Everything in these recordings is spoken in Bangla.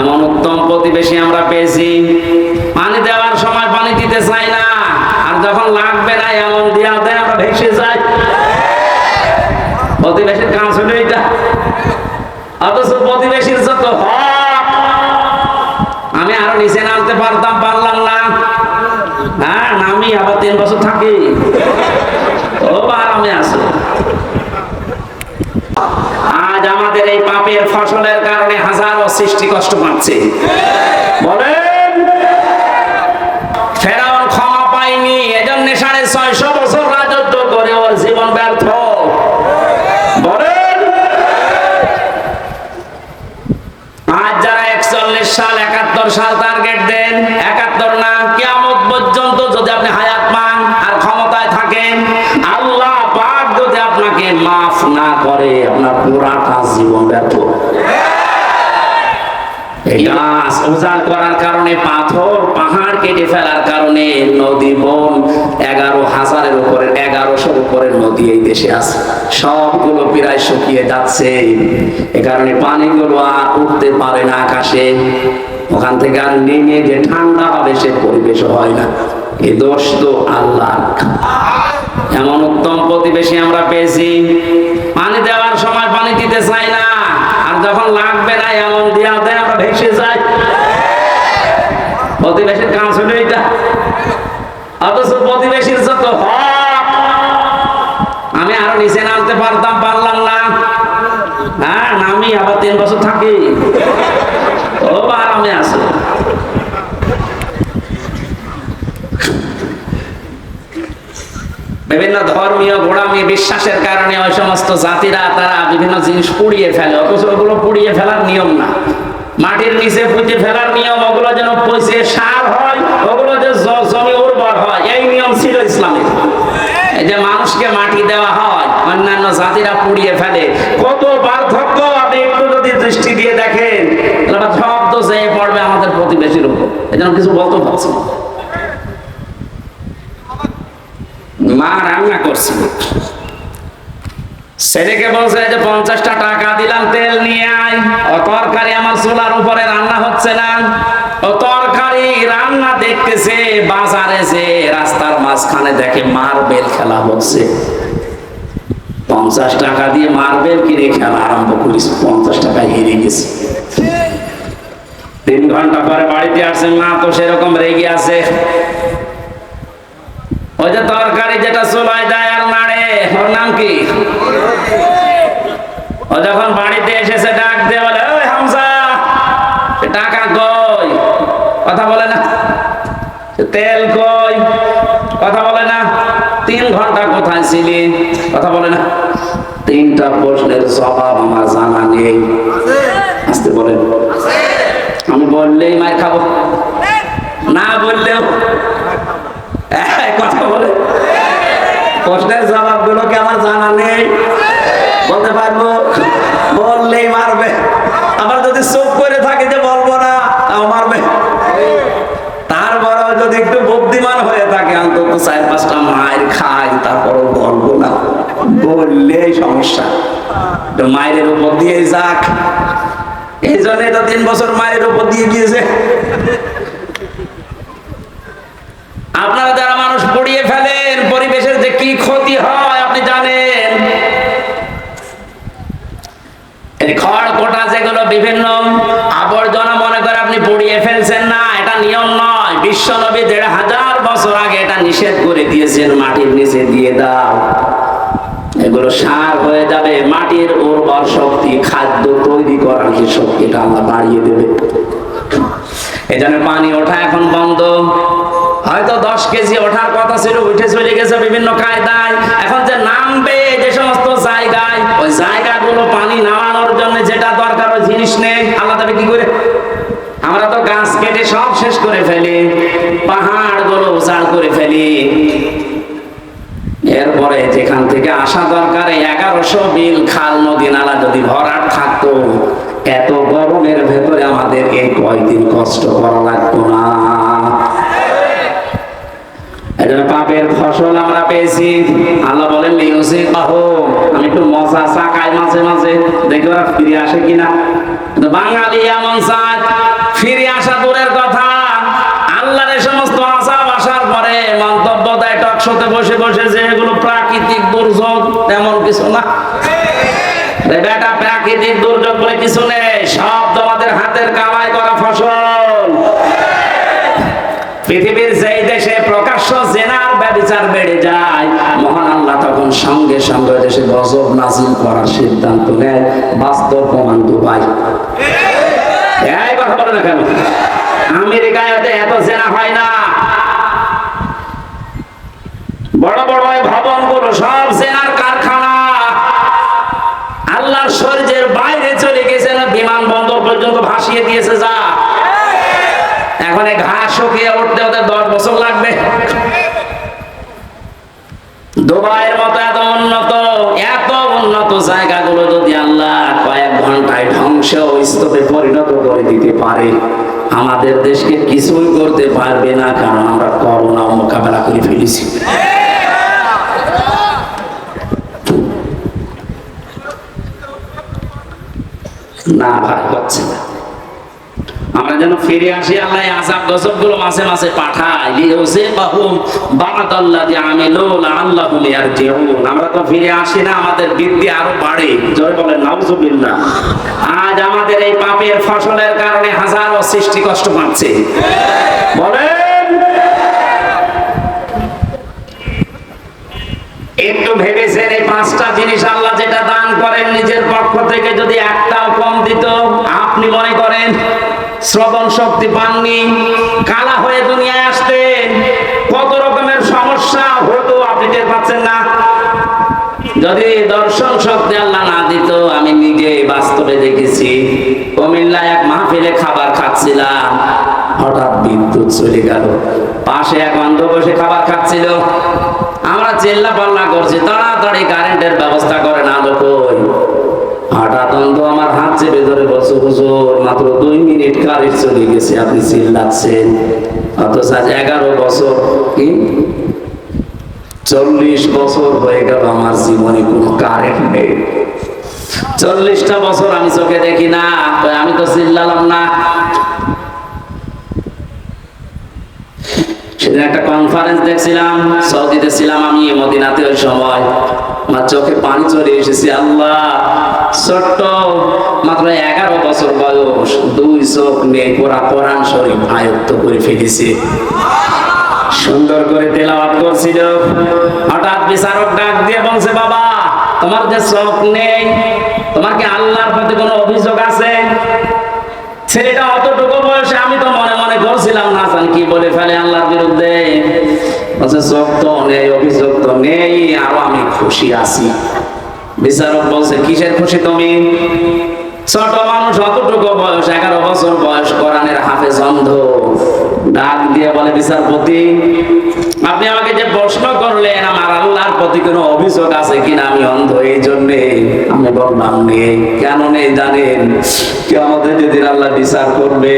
এমন উত্তম প্রতিবেশী আমরা পেয়েছি। পানি দেওয়ার সময় পানি দিতে চাই না। আর যখন লাগবে না, এমন দিয়া দেয়, আমরা ভেসে যাই। প্রতিবেশীর কাজ হলো এটা। অথচ প্রতিবেশীর যত আমি আরও নিচে নামতে পারতাম, পারলাম না। হ্যাঁ নামি, আবার তিন বছর থাকি ও আরামে আছে আজ আমাদের এই পাপের ফসলের কারণে হাজারো সৃষ্টি কষ্ট পাচ্ছে। বলেন, ফেরাউন ক্ষমা এজন্য সাড়ে ছয়শো বছর রাজত্ব করে ওর জীবন ব্যর্থ। একচল্লিশ সাল, একাত্তর সাল টার্গেট দেন, একাত্তর না কেমন পর্যন্ত যদি আপনি হায়াত পান আর ক্ষমতায় থাকেন, আল্লাহ আপনাকে মাফ না করে আপনার পুরাটা জীবন ব্যর্থ। গাছ উজাড় করার কারণে পাথর পাহাড় কেটে ফেলার কারণে নদী বন এগারো হাজারের উপরে এগারোশোর উপরে নদী এই দেশে আছে। সবগুলো প্রায় শুকিয়ে যাচ্ছে। এ কারণে পানিগুলো আর উঠতে পারে না আকাশে। ওখান থেকে আর নেমে যে ঠান্ডা হবে সে পরিবেশ হয় না। এই দোষ তো আল্লাহ এমন উত্তম প্রতিবেশী আমরা পেয়েছি। পানি দেওয়ার সময় পানি দিতে চাই না। আর যখন লাগবে না, এমন দিয়া দেয়, আমরা ভেসে যাই। প্রতিবেশীর কাজ হলো এটা। অথচ প্রতিবেশীর যত আমি আরও নিচে নামতে পারতাম, পারলাম না। হ্যাঁ নামি, আবার তিন বছর থাকি। ও আরামে আছে। বিভিন্ন ধর্মীয় গোড়ামি, বিশ্বাসের কারণে ওই সমস্ত জাতিরা তারা বিভিন্ন জিনিস পুড়িয়ে ফেলে, অথচ ওগুলো পুড়িয়ে ফেলার নিয়ম না। মাটির নিচে পুঁতে ফেলার নিয়ম, ওগুলো যেন পচে সার হয়, ওগুলো যে জমি উর্বর হয়, এই নিয়ম ছিল ইসলামের এই যে মানুষকে মাটি দেওয়া হয়, অন্যান্য জাতিরা পুড়িয়ে ফেলে। কত পার্থক্য আপনি একটু যদি দৃষ্টি দিয়ে দেখেন তাহলে সব তো যেয়ে পড়বে আমাদের প্রতিবেশীর উপর এই জন্য কিছু বলতে পারছি না মা রান্না করছিল ছেলেকে বলছে যে পঞ্চাশটা টাকা দিলাম, তেল নিয়ে আয়। ও তরকারি আমার চুলার উপরে রান্না হচ্ছে না। ও তরকারি রান্না দেখতেছে, বাজারে যে রাস্তার মাঝখানে দেখে মার্বেল খেলা হচ্ছে। পঞ্চাশ টাকা দিয়ে মার্বেল কিনে খেলা আরম্ভ করিস পঞ্চাশ টাকা হেরে গেছে। তিন ঘণ্টা পরে বাড়িতে আসছে মা, তো সেরকম রেগে আছে। ওই যে তরকারি যেটা চুলায় দেয় আর নাড়ে, ওর নাম কি? ও যখন বাড়িতে এসেছে, ডাক দিয়ে বলে হামজা টাকা কই? কথা বলে না। তেল কই? কথা বলে না। তিন ঘণ্টা কোথায় ছিলি? কথা বলে না। তিনটা প্রশ্নের জবাব আমার জানা নেই। আসতে বলেন। আমি বললেই মায়ের খাব। না বললেও এই কথা বলে প্রশ্নের জবাবগুলো কি আমার জানা নেই বলতে পারব? বললেই মারবে। আবার যদি করে থাকে যে বলব না, তাও মারবে। তারপরেও যদি একটু বুদ্ধিমান হয়ে থাকে, অন্তত চার পাঁচটা মায়ের তারপরও বলব না। বললেই সমস্যা। মায়ের উপর দিয়ে যাক। এই জন্য তো তিন বছর মায়ের উপর দিয়ে গিয়েছে। আপনারা যারা মানুষ পড়িয়ে ফেলেন নয় বিশ্ব নবী দেড় হাজার বছর আগে এটা নিষেধ করে দিয়েছেন, মাটির নিচে দিয়ে দাও। এগুলো সার হয়ে যাবে, মাটির উর্বর শক্তি, খাদ্য তৈরি করার যে শক্তিটা আল্লাহ বাড়িয়ে দেবে। পানি ওঠা এখন বন্ধ। হয়তো দশ কেজি ওঠার কথা ছিল, উঠে চলে গেছে বিভিন্ন কায়দায়। এখন যে নামবে, যে আসা দরকার এগারোশো বিল খাল, নদী, নালা যদি ভরাট থাকতো, এত গরমের ভেতরে আমাদের এই কয়দিন কষ্ট করা লাগতো না। পাপের ফসল আমরা পেয়েছি। আল্লাহ বলেন আমি একটু মজা চাকাই মাঝে মাঝে, দেখি ওরা ফিরে আসে কিনা? বাঙালি এমন ফিরে আসা দূরের কথা। আল্লাহর সমস্ত আশা পরে মন্তব্য দেয়, টকশোতে বসে বসে যে এগুলো প্রাক দুর্যোগ তেমন কিছু না। বেটা প্রাকৃতিক দুর্যোগ বলে কিছু নেই, সব তোমাদের হাতের কামাই করা ফসল। পৃথিবীর যেই দেশে প্রকাশ্য জেনার ব্যবচার বেড়ে যায়, মহান আল্লাহ তখন সঙ্গে সঙ্গে দেশে গজব নাজিল করার সিদ্ধান্ত নেয়, বাস্তব প্রমাণ দুবাই। এই কথা বলে না কেন? আমেরিকায় এত জেনা হয় না। পর্যন্ত ভাসিয়ে দিয়েছে যা। এখন এই ঘাস শুকিয়ে উঠতে ওদের দশ বছর লাগবে। দুবাইয়ের মতো এত উন্নত এত উন্নত জায়গাগুলো যদি আল্লাহ কয়েক ঘন্টায় ধ্বংস স্তূপে পরিণত করে দিতে পারে, আমাদের দেশকে কিছুই করতে পারবে না, কারণ আমরা করোনা মোকাবেলা করে ফেলেছি। না ভাই, হচ্ছে না। আমরা যেন ফিরে আসি, আল্লাহ আজাব গজবগুলো মাসে মাসে পাঠায় লিওসে বাহুম বাদাল্লাহ যে আমিলুন আল্লাহুম ইয়ারজিউন। আমরা তো ফিরে আসি না, আমাদের বৃদ্ধি আরও বাড়ে। জয় বলেন, নাউজুবিল্লাহ। আজ আমাদের এই পাপের ফসলের কারণে হাজারো সৃষ্টি কষ্ট পাচ্ছে। বলেন। একটু এই পাঁচটা জিনিস আল্লাহ যেটা দান করেন নিজের পক্ষ থেকে যদি একটাও কম দিত, আপনি মনে করেন শ্রবণ শক্তি পাননি কালা হয়ে দুনিয়ায় আসতেন, কত রকমের সমস্যা হতো আপনি টের পাচ্ছেন না। যদি দর্শন শক্তি আল্লাহ না দিত, আমি নিজে বাস্তবে দেখেছি, কুমিল্লায় এক মাহফিলে খাবার খাচ্ছিলাম, হঠাৎ বিদ্যুৎ চলে গেল, পাশে এক অন্ধ বসে খাবার খাচ্ছিল। চেল্লা পাল্লা করছি, তাড়াতাড়ি কারেন্টের ব্যবস্থা করেন আলো কই হঠাৎ অন্ধ আমার হাত চেপে ধরে বসে হুজুর, মাত্র দুই মিনিট কারেন্ট চলে গেছে, আপনি চিল্লাচ্ছেন। অথচ আজ এগারো বছর কি চল্লিশ বছর হয়ে গেল আমার জীবনে কোনো কারেন্ট নেই। চল্লিশটা বছর আমি চোখে দেখি না, আমি তো চিল্লালাম না। একটা কনফারেন্স দেখছিলাম, সৌদিতে ছিলাম আমি মদিনাতে ওই সময়। আমার চোখে পানি চলে এসেছে, আল্লাহ, ছোট্ট, মাত্র এগারো বছর বয়স, দুই চোখ নেই পুরা কোরআন শরীফ আয়ত্ত করে ফেলেছে। সুন্দর করে তেলাওয়াত করছিল হঠাৎ বিচারক ডাক দিয়ে বলছে, বাবা, তোমার যে চোখ নেই, তোমার কি আল্লাহর প্রতি কোনো অভিযোগ আছে? ছেলেটা অতটুকু বয়সে আমি তো মনে মনে করছিলাম, না জানি কি বলে ফেলে আল্লাহর বিরুদ্ধে। বলছে নেই, অভিযোগ তো নেই, আরও আমি খুশি আছি। বিচারক বলছে, কিসের খুশি তুমি? ছোট মানুষ অতটুকু বয়স, এগারো বছর বয়স, কোরআনের হাফেজ অন্ধ। ডাক দিয়ে বলে, বিচারপতি, আপনি আমাকে যে প্রশ্ন করলেন, আমার আল্লাহর প্রতি কোনো অভিযোগ আছে কিনা আমি অন্ধ, এই জন্যে আমি বললাম নেই কেন নেই জানেন? কি আমাদের যেদিন আল্লাহ বিচার করবে।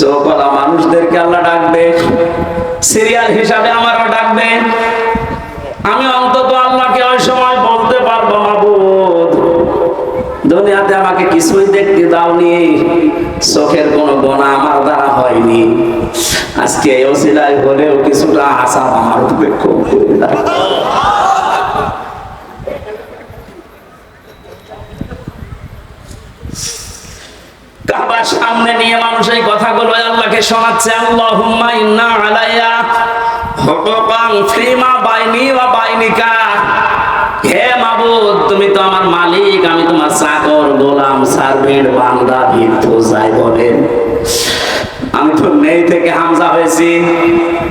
চোখলা মানুষদেরকে আল্লাহ ডাকবে। সিরিয়াল হিসাবে আমারও ডাকবে। আমি অন্তত আল্লাহকে ওই সময় বলতে পারব মাবুদ দুনিয়াতে আমাকে কিছুই দেখতে দাওনি। চোখের কোন গোনা আমার দ্বারা হয়নি। আজকে এই অসিলায় হলেও কিছুটা আশা আমার উপরে সামনে নিয়ে মানুষ এই কথাগুলো আল্লাহকে শোনাচ্ছে, আল্লাহুম্মা ইন্না আলাইয়া বাইনি বাইনিকা। মাবুদ তুমি তো আমার মালিক আমি তোমার চাকর গোলাম সার্ভেন্ট বান্দা ভিত্ত যাই বলেন। আমি তো নেই থেকে হামজা হয়েছি।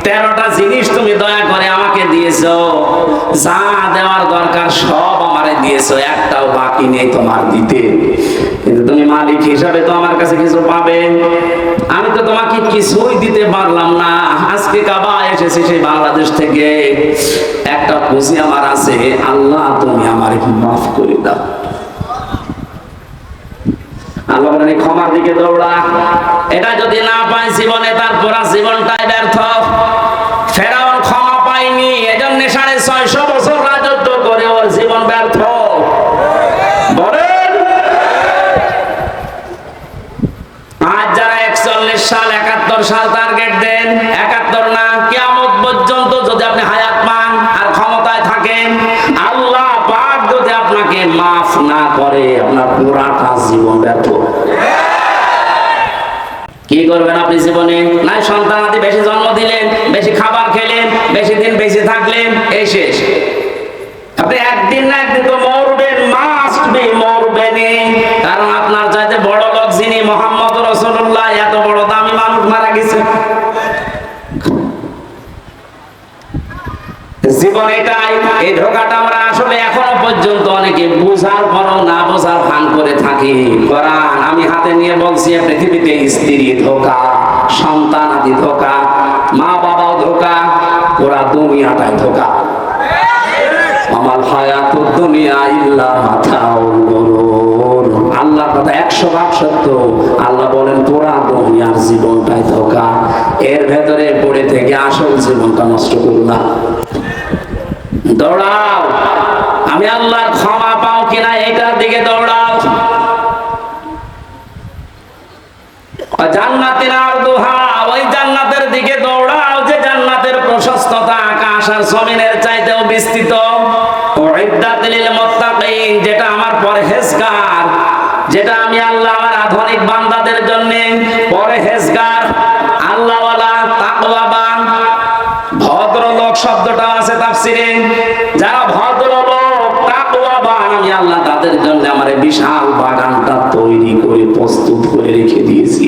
তেরোটা জিনিস তুমি দয়া করে আমাকে দিয়েছ। যা দেওয়ার দরকার সব আমারে দিয়েছ, একটাও বাকি নেই তোমার দিতে। কিন্তু তুমি মালিক হিসাবে তো আমার কাছে কিছু পাবে। আমি তো তোমাকে কিছুই দিতে পারলাম না। আজকে কাবা এসেছে সেই বাংলাদেশ থেকে। একটা পুঁজি আমার আছে, আল্লাহ তুমি আমার মাফ করে দাও। আল্লাহ বলেন ক্ষমার দিকে দৌড়া। এটা যদি না পায় জীবনে, তার পুরা জীবনটাই ব্যর্থ। ফেরাউন ক্ষমা পায়নি, এজন্য সাড়ে ছয়শো বছর রাজত্ব করে ওর জীবন ব্যর্থ। বলেন, আজ যারা একচল্লিশ সাল, একাত্তর সাল টার্গেট দেন করবেন আপনি জীবনে? নাই সন্তান আদি বেশি জন্ম দিলেন, বেশি খাবার খেলেন, বেশি দিন বেশি থাকলেন, এই শেষ। আপনি একদিন না একদিন তো মরবেন মাস্ট বি মরবেনই। কারণ আপনার চাইতে বড় লোক যিনি মোহাম্মদ রসুল্লাহ এত বড় দামি মানুষ মারা গেছে জীবন এটাই এই ধোকাটা আমরা আসলে এখনও পর্যন্ত অনেকে বুঝার পরও না বোঝার ভান করে থাকি। কোরআন, আমি হাতে নিয়ে বলছি পৃথিবীতে স্ত্রী ধোকা, সন্তান আদি ধোকা, মা বাবাও ধোকা, ওরা দুনিয়াটাই ধোকা। আমার হায়াত দুনিয়া ইল্লা মাথাউল গরুর। আল্লাহর কথা একশো ভাগ সত্য। আল্লাহ বলেন, তোরা দুনিয়ার জীবনটাই ধোকা। এর ভেতরে পড়ে থেকে আসল জীবনটা নষ্ট করো না। দৌড়াও। আমি আল্লাহর ক্ষমা পাও কিনা এটার দিকে দৌড়াও। জান্নাতের আর দোহা, ওই জান্নাতের দিকে দৌড়াও যে জান্নাতের প্রশস্ততা আকাশ আর জমিনের চাইতেও বিস্তৃত। যেটা আমার পরহেজগার, যেটা আমি আল্লাহ আমার আধুনিক বান্দাদের জন্য পরহেজগার, আল্লাহওয়ালা তাকওয়াবান, ভদ্রলোক শব্দটা আছে তাফসিরে। আল্লাহ তাদের জন্য আমার বিশাল বাগানটা তৈরি করে প্রস্তুত করে রেখে দিয়েছি।